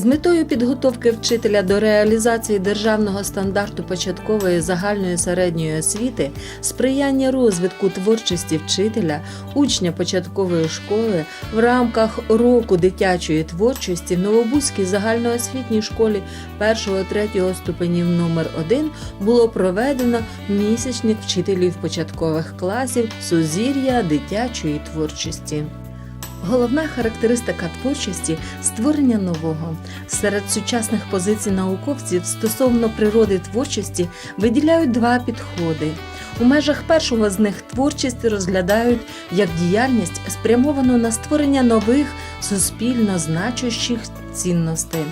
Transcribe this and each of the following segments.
З метою підготовки вчителя до реалізації державного стандарту початкової загальної середньої освіти, сприяння розвитку творчості вчителя, учня початкової школи в рамках року дитячої творчості в Новобузькій загальноосвітній школі 1-3 ступенів номер 1 було проведено місячник вчителів початкових класів Сузір'я дитячої творчості. Головна характеристика творчості створення нового. Серед сучасних позицій науковців стосовно природи творчості виділяють два підходи. У межах першого з них творчість розглядають як діяльність, спрямовану на створення нових суспільно значущих цінностей.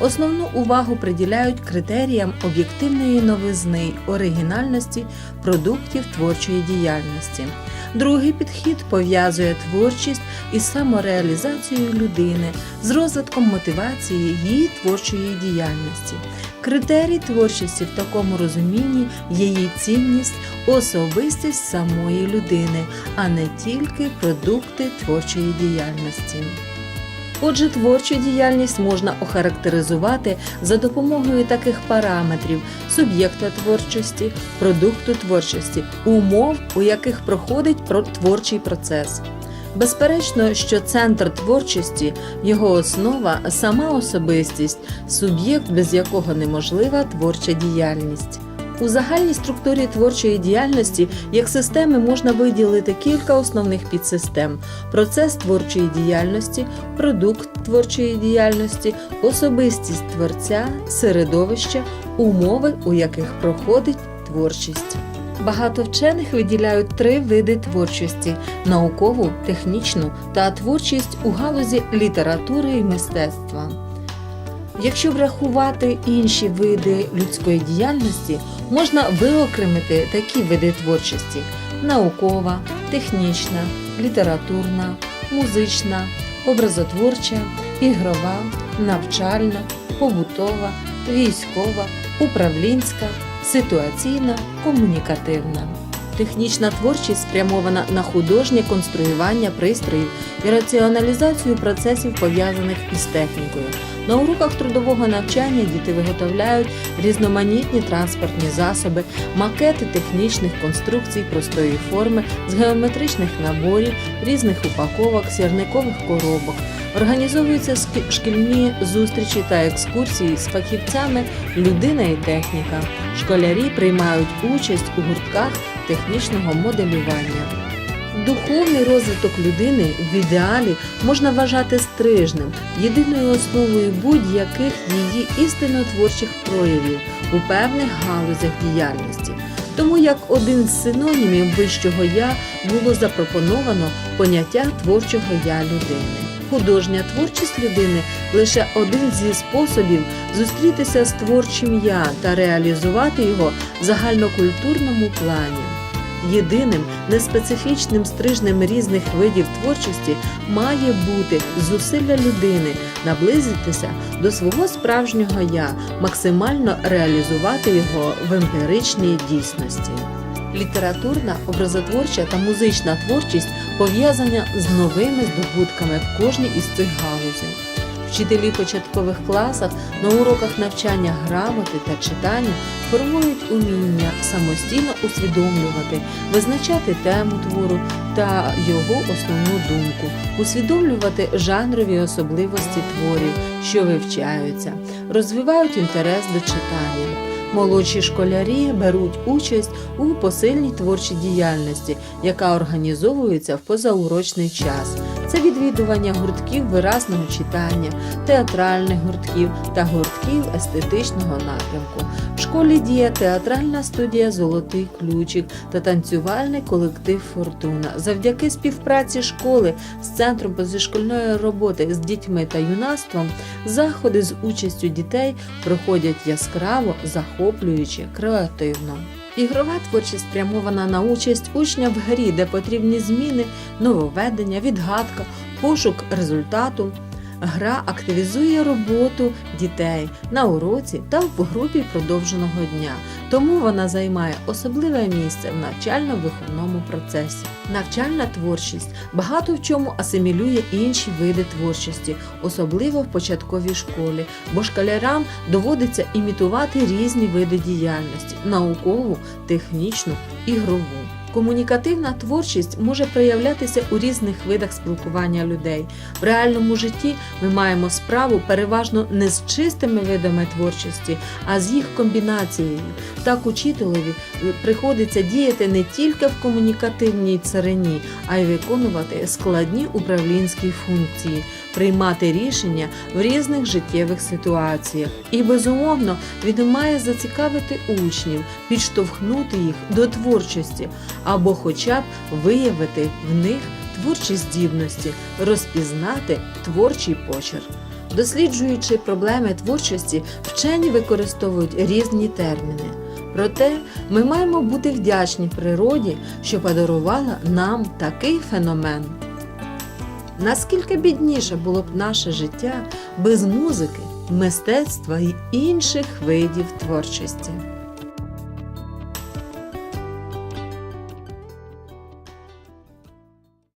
Основну увагу приділяють критеріям об'єктивної новизни, оригінальності продуктів творчої діяльності. Другий підхід пов'язує творчість із самореалізацією людини, з розвитком мотивації її творчої діяльності. Критерій творчості в такому розумінні є її цінність, особистість самої людини, а не тільки продукти творчої діяльності. Отже, творчу діяльність можна охарактеризувати за допомогою таких параметрів суб'єкта творчості, продукту творчості, умов, у яких проходить творчий процес. Безперечно, що центр творчості, його основа сама особистість, суб'єкт, без якого неможлива творча діяльність. У загальній структурі творчої діяльності як системи можна виділити кілька основних підсистем: процес творчої діяльності, продукт творчої діяльності, особистість творця, середовище, умови, у яких проходить творчість. Багато вчених виділяють три види творчості: наукову, технічну та творчість у галузі літератури і мистецтва. Якщо врахувати інші види людської діяльності, можна виокремити такі види творчості: наукова, технічна, літературна, музична, образотворча, ігрова, навчальна, побутова, військова, управлінська, ситуаційна, комунікативна. Технічна творчість спрямована на художнє конструювання пристроїв і раціоналізацію процесів, пов'язаних із технікою. На уроках трудового навчання діти виготовляють різноманітні транспортні засоби, макети технічних конструкцій простої форми з геометричних наборів, різних упаковок, сірникових коробок. Організовуються шкільні зустрічі та екскурсії з фахівцями людина і техніка. Школярі приймають участь у гуртках технічного моделювання. Духовний розвиток людини в ідеалі можна вважати стрижнем, єдиною основою будь-яких її істинно творчих проявів у певних галузях діяльності. Тому як один з синонімів вищого я було запропоновано поняття творчого я людини. Художня творчість людини лише один зі способів зустрітися з творчим я та реалізувати його в загальнокультурному плані. Єдиним неспецифічним стрижнем різних видів творчості має бути зусилля людини наблизитися до свого справжнього я, максимально реалізувати його в емпіричній дійсності. Літературна, образотворча та музична творчість пов'язана з новими здобутками в кожній із цих галузей. Вчителі початкових класах на уроках навчання грамоти та читання формують уміння самостійно усвідомлювати, визначати тему твору та його основну думку, усвідомлювати жанрові особливості творів, що вивчаються, розвивають інтерес до читання. Молодші школярі беруть участь у посильній творчій діяльності, яка організовується в позаурочний час. Це відвідування гуртків виразного читання, театральних гуртків та гуртків естетичного напрямку. В школі діє театральна студія Золотий ключик та танцювальний колектив Фортуна. Завдяки співпраці школи з центром позашкільної роботи з дітьми та юнацтвом заходи з участю дітей проходять яскраво, захоплююче, креативно. Ігрова творчість спрямована на участь учня в грі, де потрібні зміни, нововведення, відгадка, пошук результату. Гра активізує роботу дітей на уроці та в групі продовженого дня, тому вона займає особливе місце в навчально-виховному процесі. Навчальна творчість багато в чому асимілює інші види творчості, особливо в початковій школі, бо школярам доводиться імітувати різні види діяльності наукову, технічну, ігрову. Комунікативна творчість може проявлятися у різних видах спілкування людей. В реальному житті ми маємо справу переважно не з чистими видами творчості, а з їх комбінацією. Так учителеві приходиться діяти не тільки в комунікативній царині, а й виконувати складні управлінські функції, приймати рішення в різних життєвих ситуаціях. І безумовно він має зацікавити учнів, підштовхнути їх до творчості або хоча б виявити в них творчі здібності, розпізнати творчий почерк. Досліджуючи проблеми творчості, вчені використовують різні терміни. Проте ми маємо бути вдячні природі, що подарувала нам такий феномен. Наскільки бідніше було б наше життя без музики, мистецтва й інших видів творчості?